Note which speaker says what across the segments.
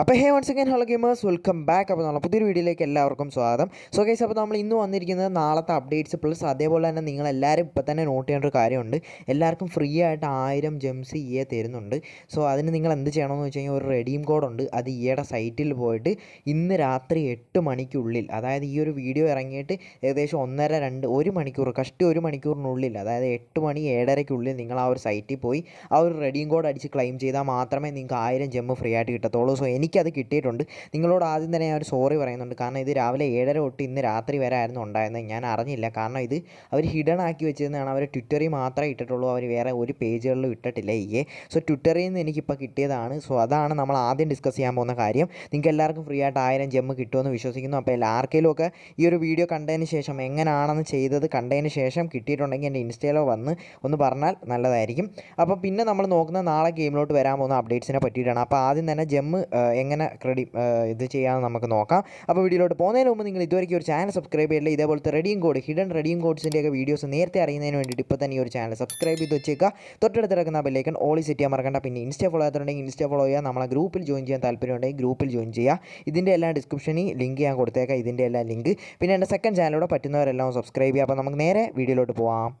Speaker 1: അപ്പോൾ hey once again hello gamers welcome back അപ്പോൾ നമ്മൾ പുതിയൊരു വീഡിയോയിലേക്ക് എല്ലാവർക്കും സ്വാഗതം. സോ ഗൈസ് അപ്പോൾ നമ്മൾ ഇന്ന് വന്നിരിക്കുന്നത് നാളത്തെ അപ്ഡേറ്റ്സ് പ്ലസ് അതേപോലെ തന്നെ നിങ്ങൾ എല്ലാവരും ഇപ്പോൾ തന്നെ നോട്ട് ചെയ്യേണ്ട ഒരു കാര്യമുണ്ട്. എല്ലാവർക്കും ഫ്രീ ആയിട്ട് ആയിരം ജെംസ് ഇയെ തരുന്നുണ്ട്. സോ അതിന് നിങ്ങൾ എന്ത് ചെയ്യണമെന്ന് വെച്ച് കഴിഞ്ഞാൽ ഒരു റെഡീം കോഡുണ്ട് അത് ഇയുടെ സൈറ്റിൽ പോയിട്ട് ഇന്ന് രാത്രി എട്ട് മണിക്കുള്ളിൽ അതായത് ഈ ഒരു വീഡിയോ ഇറങ്ങിയിട്ട് ഏകദേശം ഒന്നര രണ്ട് ഒരു മണിക്കൂർ കഷ്ടി ഒരു മണിക്കൂറിനുള്ളിൽ അതായത് എട്ട് മണി ഏഴരയ്ക്കുള്ളിൽ നിങ്ങൾ ആ ഒരു സൈറ്റിൽ പോയി ആ ഒരു റെഡീം കോഡ് അടിച്ച് ക്ലെയിം ചെയ്താൽ മാത്രമേ നിങ്ങൾക്ക് ആയിരം ജെമ്മ് ഫ്രീ ആയിട്ട് കിട്ടത്തുള്ളൂ. സോ എനിക്കത് കിട്ടിയിട്ടുണ്ട്. നിങ്ങളോട് ആദ്യം തന്നെ ഞാൻ ഒരു സോറി പറയുന്നുണ്ട്. കാരണം ഇത് രാവിലെ ഏഴര തൊട്ട് ഇന്ന് രാത്രി വരെ ആയിരുന്നു ഉണ്ടായിരുന്നത്. ഞാൻ അറിഞ്ഞില്ല. കാരണം ഇത് അവർ ഹിഡൺ ആക്കി വെച്ചിരുന്നതാണ് അവർ ട്വിറ്ററിൽ മാത്രമേ ഇട്ടിട്ടുള്ളൂ. അവർ വേറെ ഒരു പേജുകളിലും ഇട്ടിട്ടില്ല. ഈ സോ ട്വിറ്ററിൽ നിന്ന് എനിക്കിപ്പോൾ കിട്ടിയതാണ്. സോ അതാണ് നമ്മൾ ആദ്യം ഡിസ്കസ് ചെയ്യാൻ പോകുന്ന കാര്യം. നിങ്ങൾക്ക് എല്ലാവർക്കും ഫ്രീ ആയിട്ട് ആയിരം ജെമ്മ് കിട്ടുമെന്ന് വിശ്വസിക്കുന്നു. അപ്പോൾ ആർക്കെങ്കിലും ഒക്കെ ഈ ഒരു വീഡിയോ കണ്ടതിന് ശേഷം എങ്ങനെയാണെന്ന് ചെയ്തത് കണ്ടതിന് ശേഷം കിട്ടിയിട്ടുണ്ടെങ്കിൽ എന്റെ ഇൻസ്റ്റയിലോ വന്ന് ഒന്ന് പറഞ്ഞാൽ നല്ലതായിരിക്കും. അപ്പോൾ പിന്നെ നമ്മൾ നോക്കുന്ന നാളെ ഗെയിമിലോട്ട് വരാൻ പോകുന്ന അപ്ഡേറ്റ്സിനെ പറ്റിയിട്ടാണ്. അപ്പോൾ ആദ്യം തന്നെ ജെമ്മ് എങ്ങനെ ക്രെഡിറ്റ് ഇത് ചെയ്യാമെന്ന് നമുക്ക് നോക്കാം. അപ്പോൾ വീഡിയോയിലോട്ട് പോകുന്നതിന് മുമ്പ് നിങ്ങൾ ഇതുവരെയ്ക്ക് ഒരു ചാനൽ സബ്സ്ക്രൈബ് ചെയ്യില്ല ഇതേപോലത്തെ റെഡിയും കോഡ് ഹിഡൻ റെഡിയും കോഡ്സിന്റെയൊക്കെ വീഡിയോസ് നേരത്തെ അറിയുന്നതിന് വേണ്ടിയിട്ട് ഇപ്പോൾ തന്നെ ഒരു ചാനൽ സബ്സ്ക്രൈബ് ചെയ്ത് വെച്ചേക്കുക. തൊട്ടടുത്ത് കിടക്കുന്ന ബെല്ലൈക്കൺ ഓളി സെറ്റ് ചെയ്യാൻ മറക്കണ്ട. പിന്നെ ഇൻസ്റ്റ ഫോളോ ചെയ്യാത്തുണ്ടെങ്കിൽ ഇൻസ്റ്റ ഫോളോ ചെയ്യുക. നമ്മളെ ഗ്രൂപ്പിൽ ജോയിൻ ചെയ്യാൻ താല്പര്യമുണ്ടെങ്കിൽ ഗ്രൂപ്പിൽ ജോയിൻ ചെയ്യുക. ഇതിന്റെ എല്ലാ ഡിസ്ക്രിപ്ഷനിൽ ലിങ്ക് ഞാൻ കൊടുത്തേക്കാം. ഇതിന്റെ എല്ലാ ലിങ്ക് പിന്നെ എന്റെ സെക്കൻഡ് ചാനലൂടെ പറ്റുന്നവരെല്ലാം സബ്സ്ക്രൈബ് ചെയ്യുക. അപ്പോൾ നമുക്ക് നേരെ വീഡിയോയിലോട്ട് പോവാം.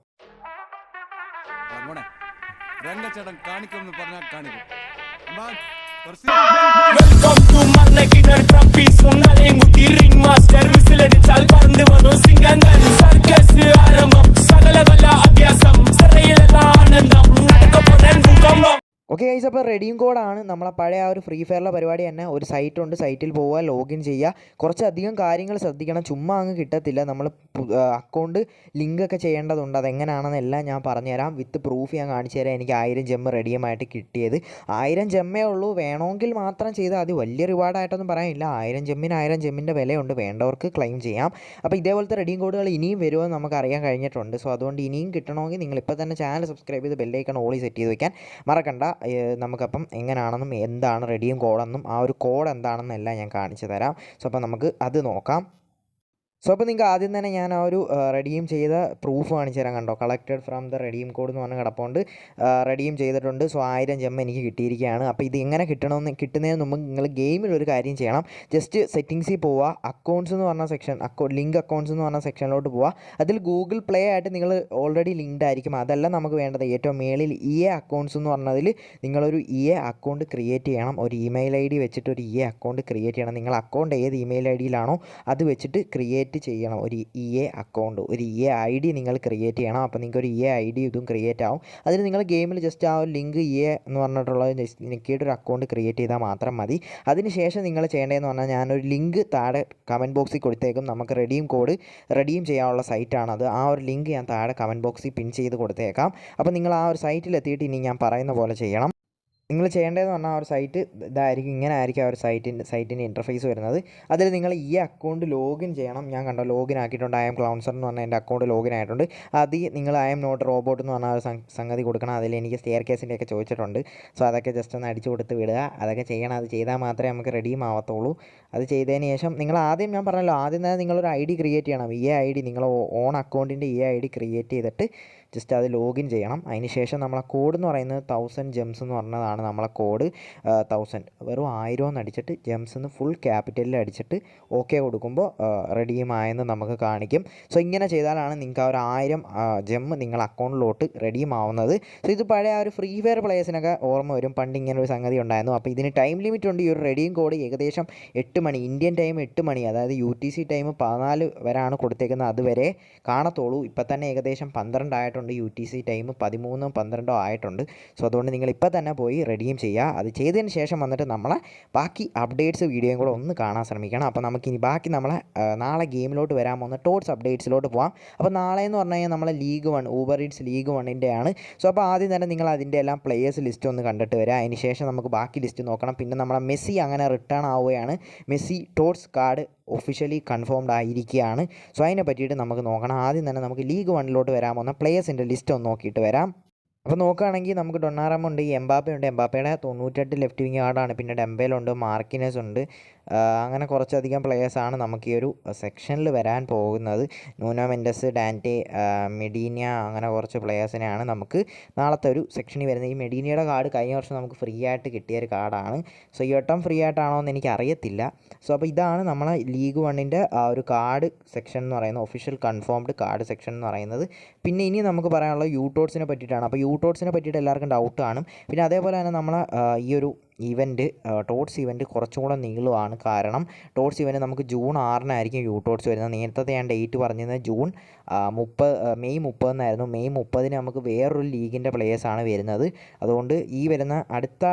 Speaker 2: രംഗച്ചടം കാണിക്കും എന്ന് പറഞ്ഞാൽ കാണിക്കും.
Speaker 3: வெல்கம் டு மன்னகினர் ட்ரம்பி சொன்னாலே முட்டி ரிங் மாஸ்டர் விசிலடிச்சால் பறந்து வரும் சிங்கங்கள் சர்க்கஸ் ஆரம்பம்
Speaker 1: ഓക്കെ ഗൈസ് അപ്പോൾ റെഡിയും കോഡാണ് നമ്മളെ പഴയ ആ ഒരു ഫ്രീ ഫയറിലെ പരിപാടി തന്നെ ഒരു സൈറ്റ് ഉണ്ട്. സൈറ്റിൽ പോവുക ലോഗിൻ ചെയ്യുക. കുറച്ചധികം കാര്യങ്ങൾ ശ്രദ്ധിക്കണം. ചുമ്മാ അങ്ങ് കിട്ടത്തില്ല. നമ്മൾ അക്കൗണ്ട് ലിങ്കൊക്കെ ചെയ്യേണ്ടതുണ്ട്. അതെങ്ങനെയാണെന്നെല്ലാം ഞാൻ പറഞ്ഞുതരാം. വിത്ത് പ്രൂഫ് ഞാൻ കാണിച്ചു തരാം. എനിക്ക് ആയിരം ജെമ്മ് റെഡിയുമായിട്ട് കിട്ടിയത്. ആയിരം ജെമ്മേ ഉള്ളൂ. വേണമെങ്കിൽ മാത്രം ചെയ്താൽ അത് വലിയ റിവാർഡായിട്ടൊന്നും പറയാനില്ല. ആയിരം ജെമ്മിന് ആയിരം ജെമ്മിന്റെ വിലയുണ്ട്. വേണ്ടവർക്ക് ക്ലെയിം ചെയ്യാം. അപ്പോൾ ഇതേപോലത്തെ റെഡിയും കോഡുകൾ ഇനിയും വരുമെന്ന് നമുക്ക് അറിയാൻ കഴിഞ്ഞിട്ടുണ്ട്. സോ അതുകൊണ്ട് ഇനിയും കിട്ടണമെങ്കിൽ നിങ്ങൾ ഇപ്പോൾ തന്നെ ചാനൽ സബ്സ്ക്രൈബ് ചെയ്ത് ബെല്ലൈക്കൺ ഓളി സെറ്റ് ചെയ്ത് വയ്ക്കാൻ മറക്കണ്ട. നമുക്കപ്പം എങ്ങനെയാണെന്നും എന്താണ് റെഡിയും കോഡെന്നും ആ ഒരു കോഡ് എന്താണെന്നും എല്ലാം ഞാൻ കാണിച്ചു തരാം. സോ അപ്പോൾ നമുക്ക് അത് നോക്കാം. സോ അപ്പോൾ നിങ്ങൾക്ക് ആദ്യം തന്നെ ഞാൻ ആ ഒരു റെഡീം ചെയ്ത പ്രൂഫ് കാണിച്ചു തരാൻ കണ്ടോ? Collected from the redeem code എന്ന് പറഞ്ഞ് കിടപ്പുണ്ട്. റെഡീം ചെയ്തിട്ടുണ്ട്. സോ ആയിരം ജെമ്മ എനിക്ക് കിട്ടിയിരിക്കുകയാണ്. അപ്പോൾ ഇത് എങ്ങനെ കിട്ടണമെന്ന് കിട്ടുന്നതിന് മുമ്പ് നിങ്ങൾ ഗെയിമിൽ ഒരു കാര്യം ചെയ്യണം. ജസ്റ്റ് സെറ്റിങ്സിൽ പോവുക. അക്കൗണ്ട്സ് എന്ന് പറഞ്ഞ സെക്ഷൻ അക്കൗ ലിങ്ക് അക്കൗണ്ട്സ് എന്ന് പറഞ്ഞ സെക്ഷനിലോട്ട് പോവുക. അതിൽ ഗൂഗിൾ പ്ലേ ആയിട്ട് നിങ്ങൾ ഓൾറെഡി ലിങ്ക്ഡ് ആയിരിക്കും. അതല്ല നമുക്ക് വേണ്ടത് ഏറ്റവും മേളിൽ ഇ എ അക്കൗണ്ട്സ് എന്ന് പറഞ്ഞതിൽ നിങ്ങളൊരു ഇ എ അക്കൗണ്ട് ക്രിയേറ്റ് ചെയ്യണം. ഒരു ഇമെയിൽ ഐ ഡി വെച്ചിട്ട് ഒരു ഇ എ അക്കൗണ്ട് ക്രിയേറ്റ് ചെയ്യണം. നിങ്ങൾ അക്കൗണ്ട് ഏത് ഇമെയിൽ ഐ ഡിയിലാണോ അത് വെച്ചിട്ട് ക്രിയേറ്റ് ചെയ്യണം. ഒരു ഇ എ അക്കൗണ്ട് ഒരു ഇ എ ഐ ഡി നിങ്ങൾ ക്രിയേറ്റ് ചെയ്യണം. അപ്പോൾ നിങ്ങൾക്ക് ഒരു ഇ എ ഐ ഡി ഇതും ക്രിയേറ്റ് ആവും. അതിന് നിങ്ങൾ ഗെയിമിൽ ജസ്റ്റ് ആ ഒരു ലിങ്ക് ഇ എ എന്ന് പറഞ്ഞിട്ടുള്ള ജസ്റ്റ് നിൽക്കിയിട്ട് ഒരു അക്കൗണ്ട് ക്രിയേറ്റ് ചെയ്താൽ മാത്രം മതി. അതിനുശേഷം നിങ്ങൾ ചെയ്യേണ്ടതെന്ന് പറഞ്ഞാൽ ഞാനൊരു ലിങ്ക് താഴെ കമന്റ് ബോക്സിൽ കൊടുത്തേക്കും. നമുക്ക് റെഡീം കോഡ് റെഡീം ചെയ്യാനുള്ള സൈറ്റാണത് ആ ഒരു ലിങ്ക് ഞാൻ താഴെ കമന്റ് ബോക്സിൽ പിൻ ചെയ്ത് കൊടുത്തേക്കാം. അപ്പോൾ നിങ്ങൾ ആ ഒരു സൈറ്റിൽ എത്തിയിട്ട് ഇനി ഞാൻ പറയുന്ന പോലെ ചെയ്യണം. നിങ്ങൾ ചെയ്യേണ്ടതെന്ന് പറഞ്ഞാൽ ആ ഒരു സൈറ്റ് ഇതായിരിക്കും ഇങ്ങനെ ആയിരിക്കും ആ ഒരു സൈറ്റിന്റെ സൈറ്റിന്റെ ഇന്റർഫേസ് വരുന്നത്. അതിൽ നിങ്ങൾ ഈ അക്കൗണ്ട് ലോഗിൻ ചെയ്യണം. ഞാൻ കണ്ടോ ലോഗിൻ ആക്കിയിട്ടുണ്ട്. ഐ എം ക്ലൗൺസർ എന്ന് പറഞ്ഞാൽ എന്റെ അക്കൗണ്ട് ലോഗിൻ ആയിട്ടുണ്ട്. അതിൽ നിങ്ങൾ ഐ എം നോട്ട് റോബോട്ട് എന്ന് പറഞ്ഞ ഒരു സംഗതി കൊടുക്കണം. അതിൽ എനിക്ക് സ്റ്റെയർ കേസിന്റെയൊക്കെ ചോദിച്ചിട്ടുണ്ട്. സോ അതൊക്കെ ജസ്റ്റ് ഒന്ന് അടിച്ചു കൊടുത്ത് വിടുക. അതൊക്കെ ചെയ്യണം. അത് ചെയ്താൽ മാത്രമേ നമുക്ക് റെഡിയും ആവത്തുള്ളൂ. അത് ചെയ്തതിന് ശേഷം നിങ്ങൾ ആദ്യം ഞാൻ പറഞ്ഞല്ലോ ആദ്യം തന്നെ നിങ്ങളൊരു ഐ ഡി ക്രിയേറ്റ് ചെയ്യണം. ഈ ഐ ഡി നിങ്ങൾ ഓൺ അക്കൗണ്ടിന്റെ ഈ ഐ ഡി ക്രിയേറ്റ് ചെയ്തിട്ട് ജസ്റ്റ് അത് ലോഗിൻ ചെയ്യണം. അതിന് ശേഷം നമ്മളെ കോഡ് എന്ന് പറയുന്നത് തൗസൻഡ് ജെംസ് എന്ന് പറഞ്ഞതാണ് നമ്മളെ കോഡ് തൗസൻഡ് വെറും ആയിരം എന്ന് അടിച്ചിട്ട് ജെംസ് എന്ന് ഫുൾ ക്യാപിറ്റലിൽ അടിച്ചിട്ട് ഓക്കെ കൊടുക്കുമ്പോൾ റെഡിയുമായെന്ന് നമുക്ക് കാണിക്കും. സോ ഇങ്ങനെ ചെയ്താലാണ് നിങ്ങൾക്ക് ആ ഒരു ആയിരം ജെം നിങ്ങൾ അക്കൗണ്ടിലോട്ട് റെഡിയുമാവുന്നത് സോ ഇത് പഴയ ആ ഒരു ഫ്രീ ഫയർ പ്ലേയേഴ്സിനൊക്കെ ഓർമ്മ വരും. പണ്ട് ഇങ്ങനെ ഒരു സംഗതി ഉണ്ടായിരുന്നു. അപ്പോൾ ഇതിന് ടൈം ലിമിറ്റ് ഉണ്ട്. ഈ ഒരു റെഡിയും കോഡ് ഏകദേശം എട്ട് മണി ഇന്ത്യൻ ടൈം എട്ട് മണി അതായത് യു ടി സി ടൈം പതിനാല് വരെയാണ് കൊടുത്തേക്കുന്നത്. അതുവരെ കാണത്തുള്ളൂ. ഇപ്പം തന്നെ ഏകദേശം പന്ത്രണ്ടായിട്ടുണ്ട് യു ടി സി ടൈം പതിമൂന്നോ പന്ത്രണ്ടോ ആയിട്ടുണ്ട്. സോ അതുകൊണ്ട് നിങ്ങൾ ഇപ്പം തന്നെ പോയി റെഡിയും ചെയ്യുക. അത് ചെയ്തതിന് ശേഷം വന്നിട്ട് നമ്മളെ ബാക്കി അപ്ഡേറ്റ്സ് വീഡിയോയും കൂടെ ഒന്ന് കാണാൻ ശ്രമിക്കണം. അപ്പോൾ നമുക്കിനി ബാക്കി നമ്മളെ നാളെ ഗെയിമിലോട്ട് വരാൻ പോകുന്ന ടോട്ട്സ് അപ്ഡേറ്റ്സിലോട്ട് പോകാം അപ്പോൾ നാളെ എന്ന് പറഞ്ഞു കഴിഞ്ഞാൽ നമ്മളെ league one Uber Eats league വണ്ണിന്റെ ആണ്. സോ അപ്പോൾ ആദ്യം തന്നെ നിങ്ങൾ അതിന്റെ എല്ലാം പ്ലേയേഴ്സ് ലിസ്റ്റ് ഒന്ന് കണ്ടിട്ട് വരിക അതിന് ശേഷം നമുക്ക് ബാക്കി ലിസ്റ്റ് നോക്കണം. പിന്നെ നമ്മളെ മെസ്സി അങ്ങനെ റിട്ടേൺ ആവുകയാണ്. Messi TOTS card officially confirmed ആയിരിക്കുകയാണ്. സോ അതിനെ പറ്റിയിട്ട് നമുക്ക് നോക്കണം. ആദ്യം തന്നെ നമുക്ക് ലീഗ് വണ്ണിലോട്ട് വരാൻ പോകുന്ന പ്ലേയേഴ്സിന്റെ ലിസ്റ്റ് ഒന്ന് നോക്കിയിട്ട് വരാം. അപ്പോൾ നോക്കുകയാണെങ്കിൽ നമുക്ക് ഡൊണ്ണാറമ്മ ഉണ്ട് ഈ എംബാപ്പ ഉണ്ട് എംബാപ്പയുടെ തൊണ്ണൂറ്റെട്ട് ലെഫ്റ്റ് വിങ് കാർഡാണ് പിന്നെ ഡെമ്പേലുണ്ട് മാർക്കിനസ് ഉണ്ട് അങ്ങനെ കുറച്ചധികം പ്ലേയേഴ്സാണ് നമുക്ക് ഈ ഒരു സെക്ഷനിൽ വരാൻ പോകുന്നത്. നൂനോ മെൻഡസ് ഡാന്റെ മെഡീനിയ അങ്ങനെ കുറച്ച് പ്ലേയേഴ്സിനെയാണ് നമുക്ക് നാളത്തെ ഒരു സെക്ഷനിൽ വരുന്നത്. ഈ മെഡീനിയുടെ കാർഡ് കഴിഞ്ഞ വർഷം നമുക്ക് ഫ്രീ ആയിട്ട് കിട്ടിയ ഒരു കാർഡാണ് സോ ഈ വട്ടം ഫ്രീ ആയിട്ടാണോ എന്ന് എനിക്ക് അറിയത്തില്ല സോ അപ്പോൾ ഇതാണ് നമ്മളെ ലീഗ് വണ്ണിന്റെ ആ ഒരു കാർഡ് സെക്ഷൻ എന്ന് പറയുന്നത്. ഒഫീഷ്യൽ കൺഫേംഡ് കാർഡ് സെക്ഷൻ എന്ന് പറയുന്നത്. പിന്നെ ഇനി നമുക്ക് പറയാനുള്ളത് യൂട്ടോട്സിനെ പറ്റിയിട്ടാണ്. അപ്പോൾ യൂട്ടോട്സിനെ പറ്റിയിട്ട് എല്ലാവർക്കും ഡൗട്ട് കാണും പിന്നെ അതേപോലെ തന്നെ നമ്മളെ ഈ ഒരു ഇവന്റ് ടോട്സ് ഇവന്റ് കുറച്ചും കൂടെ നീളമാണ് കാരണം ടോട്സ് ഇവന്റ് നമുക്ക് ജൂൺ ആറിനായിരിക്കും യു ടോട്ട്സ് വരുന്നത്. നേരത്തെ ഞാൻ ഡേറ്റ് പറഞ്ഞത് ജൂൺ മുപ്പത് മെയ് മുപ്പതെന്നായിരുന്നു മെയ് മുപ്പതിന് നമുക്ക് വേറൊരു ലീഗിന്റെ പ്ലേയേഴ്സാണ് വരുന്നത്. അതുകൊണ്ട് ഈ വരുന്ന അടുത്ത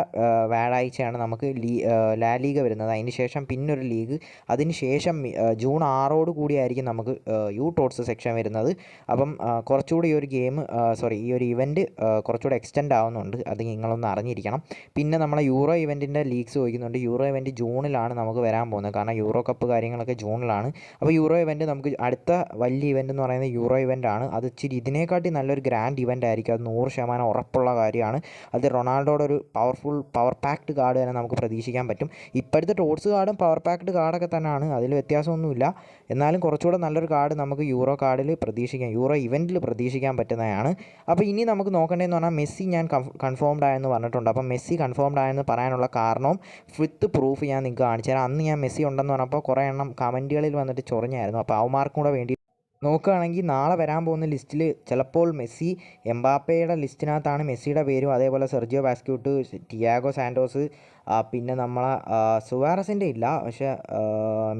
Speaker 1: വ്യാഴാഴ്ചയാണ് നമുക്ക് ലീ ലാ ലീഗ് വരുന്നത്. അതിന് ശേഷം പിന്നൊരു ലീഗ്. അതിന് ശേഷം ജൂൺ ആറോട് കൂടിയായിരിക്കും നമുക്ക് യു ടോട്സ് സെക്ഷൻ വരുന്നത്. അപ്പം കുറച്ചുകൂടി ഈ ഒരു ഗെയിം സോറി ഈ ഒരു ഇവന്റ് കുറച്ചുകൂടി എക്സ്റ്റെൻഡ് ആവുന്നുണ്ട്. അത് നിങ്ങളൊന്ന് അറിഞ്ഞിരിക്കണം. പിന്നെ നമ്മളെ യൂറോ ഇവന്റിന്റെ ലീഗ്സ് ചോദിക്കുന്നുണ്ട്. യൂറോ ഇവന്റ് ജൂണിലാണ് നമുക്ക് വരാൻ പോകുന്നത്. കാരണം യൂറോ കപ്പ് കാര്യങ്ങളൊക്കെ ജൂണിലാണ്. അപ്പോൾ യൂറോ ഇവന്റ് നമുക്ക് അടുത്ത വലിയ ഇവന്റ് എന്ന് പറയുന്നത് യൂറോ ഇവന്റ് ആണ്. അത് ഇച്ചിരി ഇതിനെക്കാട്ടി നല്ലൊരു ഗ്രാൻഡ് ഇവന്റ് ആയിരിക്കും. അത് നൂറ് ശതമാനം ഉറപ്പുള്ള കാര്യമാണ്. അത് റൊണാൾഡോയുടെ ഒരു പവർഫുൾ പവർ പാക്ഡ് കാർഡ് തന്നെ നമുക്ക് പ്രതീക്ഷിക്കാൻ പറ്റും. ഇപ്പോഴത്തെ ടോട്സ് കാർഡും പവർ പാക്ഡ് കാർഡൊക്കെ തന്നെയാണ്. അതിൽ വ്യത്യാസമൊന്നുമില്ല. എന്നാലും കുറച്ചുകൂടെ നല്ലൊരു കാർഡ് നമുക്ക് യൂറോ കാർഡിൽ പ്രതീക്ഷിക്കാം യൂറോ ഇവന്റിൽ പ്രതീക്ഷിക്കാൻ പറ്റുന്നതാണ്. അപ്പോൾ ഇനി നമുക്ക് നോക്കേണ്ടതെന്ന് പറഞ്ഞാൽ മെസ്സി ഞാൻ കൺഫേംഡ് ആയെന്ന് പറഞ്ഞിട്ടുണ്ട്. അപ്പോൾ മെസ്സി കൺഫേംഡ് ആയെന്ന് പറയാനുള്ള കാരണവും വിത്ത് പ്രൂഫ് ഞാൻ നിങ്ങൾക്ക് കാണിച്ചു തരാം അന്ന് ഞാൻ മെസ്സി ഉണ്ടെന്ന് പറഞ്ഞപ്പോൾ കുറേ എണ്ണം കമന്റുകളിൽ വന്നിട്ട് ചൊറിഞ്ഞായിരുന്നു. അപ്പോൾ അവന്മാർക്കും കൂടെ വേണ്ടി നോക്കുകയാണെങ്കിൽ നാളെ വരാൻ പോകുന്ന ലിസ്റ്റിൽ ചിലപ്പോൾ മെസ്സി എംബാപ്പയുടെ ലിസ്റ്റിനകത്താണ് മെസ്സിയുടെ പേരും അതേപോലെ സെർജിയോ ബാസ്ക്യൂട്ട് ടിയാഗോ സാൻഡോസ് പിന്നെ നമ്മളെ സുവാറസിന്റെ ഇല്ല. പക്ഷേ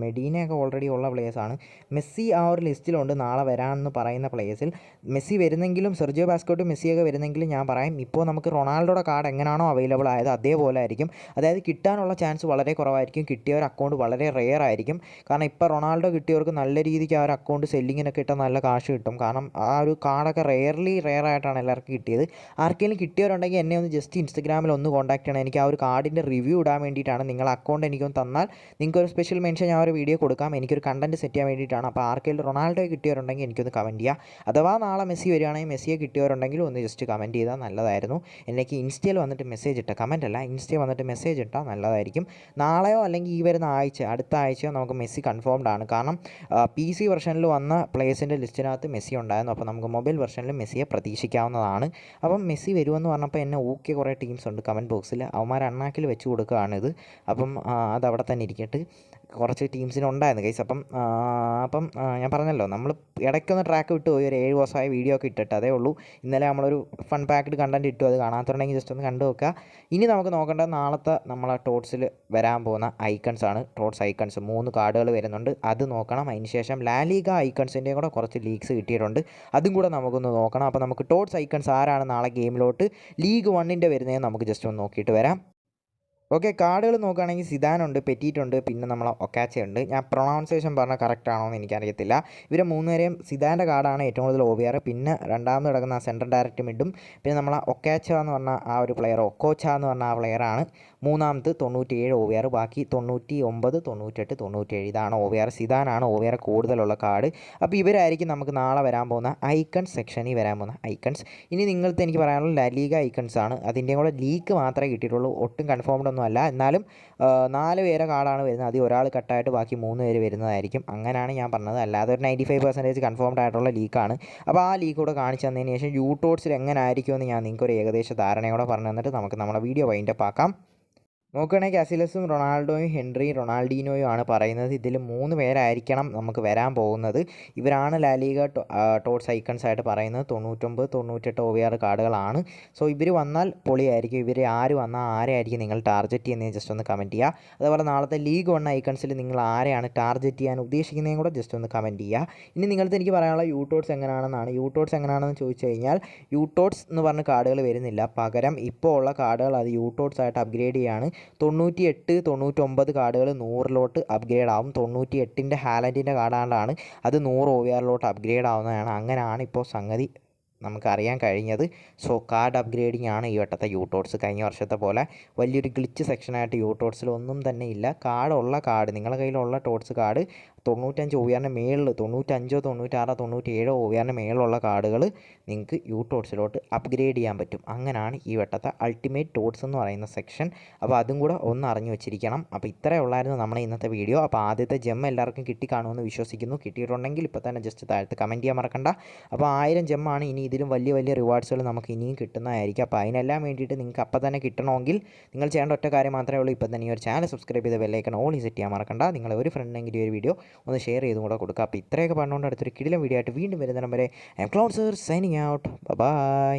Speaker 1: മെഡീനയൊക്കെ ഓൾറെഡി ഉള്ള പ്ലേയേഴ്സാണ് മെസ്സി ആ ഒരു ലിസ്റ്റിലുണ്ട്. നാളെ വരാമെന്ന് പറയുന്ന പ്ലേയേഴ്സിൽ മെസ്സി വരുന്നെങ്കിലും സെർജിയോ ബാസ്ക്യൂട്ടും മെസ്സിയൊക്കെ വരുന്നെങ്കിലും ഞാൻ പറയും ഇപ്പോൾ നമുക്ക് റൊണാൾഡോയുടെ കാർഡ് എങ്ങനെയാണോ അവൈലബിൾ ആയത് അതേപോലെ ആയിരിക്കും. അതായത് കിട്ടാനുള്ള ചാൻസ് വളരെ കുറവായിരിക്കും. കിട്ടിയ ഒരു അക്കൗണ്ട് വളരെ റെയർ ആയിരിക്കും. കാരണം ഇപ്പോൾ റൊണാൾഡോ കിട്ടിയവർക്ക് നല്ല രീതിക്ക് ആ ഒരു അക്കൗണ്ട് സെല്ലിങ്ങിനൊക്കെ ഇട്ടാൽ നല്ല കാശ് കിട്ടും. കാരണം ആ ഒരു കാർഡൊക്കെ റെയർലി റെയർ ആയിട്ടാണ് എല്ലാവർക്കും കിട്ടിയത്. ആർക്കെങ്കിലും കിട്ടിയവരുണ്ടെങ്കിൽ എന്നെ ഒന്ന് ജസ്റ്റ് ഇൻസ്റ്റഗ്രാമിൽ ഒന്ന് കോൺടാക്ട് ചെയ്യണം. എനിക്ക് ആ ഒരു കാർഡിന്റെ റിവ്യൂ ഇടാൻ വേണ്ടിയിട്ടാണ് നിങ്ങൾ അക്കൗണ്ട് എനിക്കൊന്ന് തന്നാൽ നിങ്ങൾക്ക് ഒരു സ്പെഷ്യൽ മെൻഷൻ ഞാൻ ഒരു വീഡിയോ കൊടുക്കാം. എനിക്കൊരു കണ്ടന്റ് സെറ്റ് ചെയ്യാൻ വേണ്ടിയിട്ടാണ്. അപ്പോൾ ആർക്കെങ്കിലും റൊണാൾഡോ കിട്ടിയവരുണ്ടെങ്കിൽ എനിക്കൊന്ന് കമന്റ് ചെയ്യുക അഥവാ നാളെ മെസ്സി വരികയാണെങ്കിൽ മെസ്സിയെ കിട്ടിയവരുണ്ടെങ്കിൽ ഒന്ന് ജസ്റ്റ് കമന്റ് ചെയ്താൽ നല്ലതായിരുന്നു. എനിക്ക് ഇൻസ്റ്റയിൽ വന്നിട്ട് മെസ്സേജ് ഇട്ട കമന്റ് അല്ല ഇൻസ്റ്റയിൽ വന്നിട്ട് മെസ്സേജ് ഇട്ടാൽ നല്ലതായിരിക്കും. നാളെയോ അല്ലെങ്കിൽ ഈ വരുന്ന ആഴ്ച അടുത്ത ആഴ്ചയോ നമുക്ക് മെസ്സി കൺഫേംഡ് ആണ്. കാരണം പി സി വെർഷനിൽ വന്ന പ്ലേയേഴ്സിന്റെ ലിസ്റ്റിനകത്ത് മെസ്സി ഉണ്ടായിരുന്നു. അപ്പോൾ നമുക്ക് മൊബൈൽ വെർഷനിൽ മെസ്സിയെ പ്രതീക്ഷിക്കാവുന്നതാണ്. അപ്പം മെസ്സി വരുമെന്ന് പറഞ്ഞപ്പോൾ എന്നെ ഊക്കിയ കുറേ ടീംസ് ഉണ്ട് കമന്റ് ബോക്സിൽ. അവന്മാർ അണ്ണാക്കിൽ വെച്ച് കൊടുക്കുകയാണിത്. അപ്പം അത് അവിടെ തന്നെ ഇരിക്കട്ടെ. കുറച്ച് ടീംസിന് ഉണ്ടായിരുന്നു അപ്പം അപ്പം ഞാൻ പറഞ്ഞല്ലോ നമ്മൾ ഇടയ്ക്കൊന്ന് ട്രാക്ക് വിട്ട് പോയി ഒരു ഏഴ് ദിവസമായ വീഡിയോ ഒക്കെ ഇട്ടിട്ട് അതേ ഉള്ളൂ. ഇന്നലെ നമ്മളൊരു ഫൺ പാക്ക്ഡ് കണ്ടന്റ് ഇട്ടു അത് കാണാത്തുണ്ടെങ്കിൽ ജസ്റ്റ് ഒന്ന് കണ്ടു നോക്കുക. ഇനി നമുക്ക് നോക്കേണ്ടത് നാളത്തെ നമ്മളെ ടോട്ട്സിൽ വരാൻ പോകുന്ന ഐക്കൺസ് ആണ്. ടോട്ട്സ് ഐക്കൺസ് മൂന്ന് കാർഡുകൾ വരുന്നുണ്ട്. അത് നോക്കണം. അതിന് ശേഷം ലാലീഗ ഐക്കൺസിന്റെയും കൂടെ കുറച്ച് ലീഗ്സ് കിട്ടിയിട്ടുണ്ട്. അതും കൂടെ നമുക്കൊന്ന് നോക്കണം. അപ്പോൾ നമുക്ക് ടോട്ട്സ് ഐക്കൺസ് ആരാണ് നാളെ ഗെയിമിലോട്ട് ലീഗ് വണ്ണിന്റെ വരുന്നതെന്ന് നമുക്ക് ജസ്റ്റ് ഒന്ന് നോക്കിയിട്ട് വരാം. ഓക്കെ കാർഡുകൾ നോക്കുകയാണെങ്കിൽ സിദാനുണ്ട് പെറ്റീറ്റുണ്ട് പിന്നെ നമ്മളെ ഒക്കാച്ചയുണ്ട് ഞാൻ പ്രൊണൗൺസിയേഷൻ പറഞ്ഞാൽ കറക്റ്റ് ആണോ എന്ന് എനിക്കറിയത്തില്ല. ഇവരെ മൂന്നുപേരെയും സിദാന്റെ കാർഡാണ് ഏറ്റവും കൂടുതൽ ഒ പിന്നെ രണ്ടാമത് കിടക്കുന്ന സെൻട്രൽ ഡയറക്റ്റ് മിഡും പിന്നെ നമ്മളെ ഒക്കാച്ച എന്ന് പറഞ്ഞ ആ ഒരു പ്ലെയർ ഒക്കോച്ച എന്ന് പറഞ്ഞ ആ പ്ലെയറാണ് മൂന്നാമത് തൊണ്ണൂറ്റിയേഴ് ഒ വി ആർ ബാക്കി തൊണ്ണൂറ്റി ഒമ്പത് തൊണ്ണൂറ്റെട്ട് തൊണ്ണൂറ്റേഴ്. ഇതാണ് ഒ വി ആർ സിദാനാണ് ഒ വി ആർ കൂടുതലുള്ള കാർഡ്. അപ്പോൾ ഇവരായിരിക്കും നമുക്ക് നാളെ വരാൻ പോകുന്ന ഐക്കൺസ് സെക്ഷനിൽ വരാൻ പോകുന്ന ഐക്കൺസ്. ഇനി നിങ്ങൾക്ക് എനിക്ക് പറയാനുള്ള ലലീഗ ഐക്കൺസ് ആണ്. അതിന്റെ കൂടെ ലീക്ക് മാത്രമേ കിട്ടിയിട്ടുള്ളൂ. ഒട്ടും കൺഫേംഡ് ഒന്നും അല്ല. എന്നാലും നാല് പേരെ കാർഡാണ് വരുന്നത്. അതിൽ ഒരാൾ കട്ടായിട്ട് ബാക്കി മൂന്ന് പേര് വരുന്നതായിരിക്കും. അങ്ങനെയാണ് ഞാൻ പറഞ്ഞത്. അല്ലാതെ ഒരു നയന്റി ഫൈവ് പെർസെന്റേജ് കൺഫേംഡ് ആയിട്ടുള്ള ലീക്കാണ്. അപ്പോൾ ആ ലീക്ക് കൂടെ കാണിച്ചു തന്നതിന് ശേഷം യൂട്ടോട്സിൽ എങ്ങനെ ആയിരിക്കുമെന്ന് ഞാൻ നിങ്ങൾക്ക് ഒരു ഏകദേശ ധാരണയോടെ പറഞ്ഞു തന്നിട്ട് നമുക്ക് നമ്മുടെ വീഡിയോ വൈൻഡപ്പ് ആക്കാം. നോക്കുകയാണെങ്കിൽ അസിലസും റൊണാൾഡോയും ഹെൻറി റൊണാൾഡീനോയും ആണ് പറയുന്നത്. ഇതിൽ മൂന്ന് പേരായിരിക്കണം നമുക്ക് വരാൻ പോകുന്നത്. ഇവരാണ് ലാലിക ടോട്ട്സ് ഐക്കൺസ് ആയിട്ട് പറയുന്നത്. തൊണ്ണൂറ്റൊമ്പത് തൊണ്ണൂറ്റെട്ട് ഒ കാർഡുകളാണ്. സോ ഇവർ വന്നാൽ പൊളിയായിരിക്കും. ഇവർ ആര് വന്നാൽ ആരെയായിരിക്കും നിങ്ങൾ ടാർഗറ്റ് ചെയ്യുന്നത് ജസ്റ്റ് ഒന്ന് കമന്റ് ചെയ്യുക. അതുപോലെ നാളത്തെ ലീഗ് വൺ ഐക്കൺസിൽ നിങ്ങൾ ആരെയാണ് ടാർഗറ്റ് ചെയ്യാൻ ഉദ്ദേശിക്കുന്നതും കൂടെ ജസ്റ്റ് ഒന്ന് കമന്റ് ചെയ്യുക. ഇനി നിങ്ങൾക്ക് എനിക്ക് പറയാനുള്ള യൂട്ടോട്സ് എങ്ങനെയാണെന്നാണ് യൂട്ടോട്സ് എങ്ങനെയാണെന്ന് ചോദിച്ചു കഴിഞ്ഞാൽ യൂട്ടോട്സ് എന്ന് പറഞ്ഞ കാർഡുകൾ വരുന്നില്ല. പകരം ഇപ്പോൾ ഉള്ള കാർഡുകൾ അത് യൂട്ടോട്സ് ആയിട്ട് അപ്ഗ്രേഡ് ചെയ്യാണ്. തൊണ്ണൂറ്റി എട്ട് തൊണ്ണൂറ്റൊമ്പത് കാർഡുകൾ നൂറിലോട്ട് അപ്ഗ്രേഡ് ആവും. തൊണ്ണൂറ്റി എട്ടിന്റെ ഹാലന്റിന്റെ കാർഡാണ്ടാണ് അത് നൂറ് ഒ വി ആറിലോട്ട് അപ്ഗ്രേഡ് ആവുന്നതാണ്. അങ്ങനെയാണ് ഇപ്പോൾ സംഗതി നമുക്കറിയാൻ കഴിഞ്ഞത്. സോ കാർഡ് അപ്ഗ്രേഡിംഗ് ആണ് ഈ വട്ടത്തെ യൂട്ടോട്സ് കഴിഞ്ഞ വർഷത്തെ പോലെ വലിയൊരു ഗ്ലിച്ച് സെക്ഷനായിട്ട് യൂട്ടോട്സിൽ ഒന്നും തന്നെ ഇല്ല. കാർഡുള്ള കാർഡ് നിങ്ങളുടെ കയ്യിലുള്ള ടോട്സ് കാർഡ് തൊണ്ണൂറ്റഞ്ച് ഒ വിആറിന്റെ മേളിൽ തൊണ്ണൂറ്റഞ്ചോ തൊണ്ണൂറ്റാറോ തൊണ്ണൂറ്റേഴോ ഒ വിആറിന്റെ മേളിലുള്ള കാർഡുകൾ നിങ്ങൾക്ക് യു ടോട്ട്സിലോട്ട് അപ്ഗ്രേഡ് ചെയ്യാൻ പറ്റും. അങ്ങനെയാണ് ഈ വട്ടത്തെ അൾട്ടിമേറ്റ് ടോട്ട്സ് എന്ന് പറയുന്ന സെക്ഷൻ അപ്പോൾ അതും കൂടെ ഒന്ന് അറിഞ്ഞു വെച്ചിരിക്കണം. അപ്പോൾ ഇത്രയേ ഉള്ളായിരുന്നു നമ്മുടെ ഇന്നത്തെ വീഡിയോ അപ്പോൾ ആദ്യത്തെ ജെം എല്ലാവർക്കും കിട്ടിക്കാണുമെന്ന് വിശ്വസിക്കുന്നു. കിട്ടിയിട്ടുണ്ടെങ്കിൽ ഇപ്പോൾ തന്നെ ജസ്റ്റ് താഴത്ത് കമന്റ് ചെയ്യാൻ മറക്കണ്ട. അപ്പോൾ ആയിരം ജെമ്മാണ് ഇനി ഇതിലും വലിയ വലിയ റിവാർഡ്സുകൾ നമുക്ക് ഇനിയും കിട്ടുന്നതായിരിക്കും. അപ്പോൾ അതിനെല്ലാം വേണ്ടിയിട്ട് നിങ്ങൾക്ക് അപ്പോൾ തന്നെ കിട്ടണമെങ്കിൽ നിങ്ങൾ ചെയ്യേണ്ട ഒറ്റ കാര്യം മാത്രമേ ഉള്ളൂ. ഇപ്പോൾ തന്നെ ഈ ഒരു ചാനൽ സബ്സ്ക്രൈബ് ചെയ്ത് ബെല്ലൈക്കൺ ഓൾ സെറ്റ് ചെയ്യാൻ മറക്കണ്ട. നിങ്ങളെ ഒരു ഫ്രണ്ടിനെങ്കിലും ഈ ഒരു വീഡിയോ ഒന്ന് ഷെയർ ചെയ്തും കൂടെ കൊടുക്കുക അപ്പോൾ ഇത്രയൊക്കെ പറഞ്ഞുകൊണ്ട് അടുത്തൊരു കിടിലം വീഡിയോ ആയിട്ട് വീണ്ടും വരുന്ന വരെ I'm cloud sir signing out bye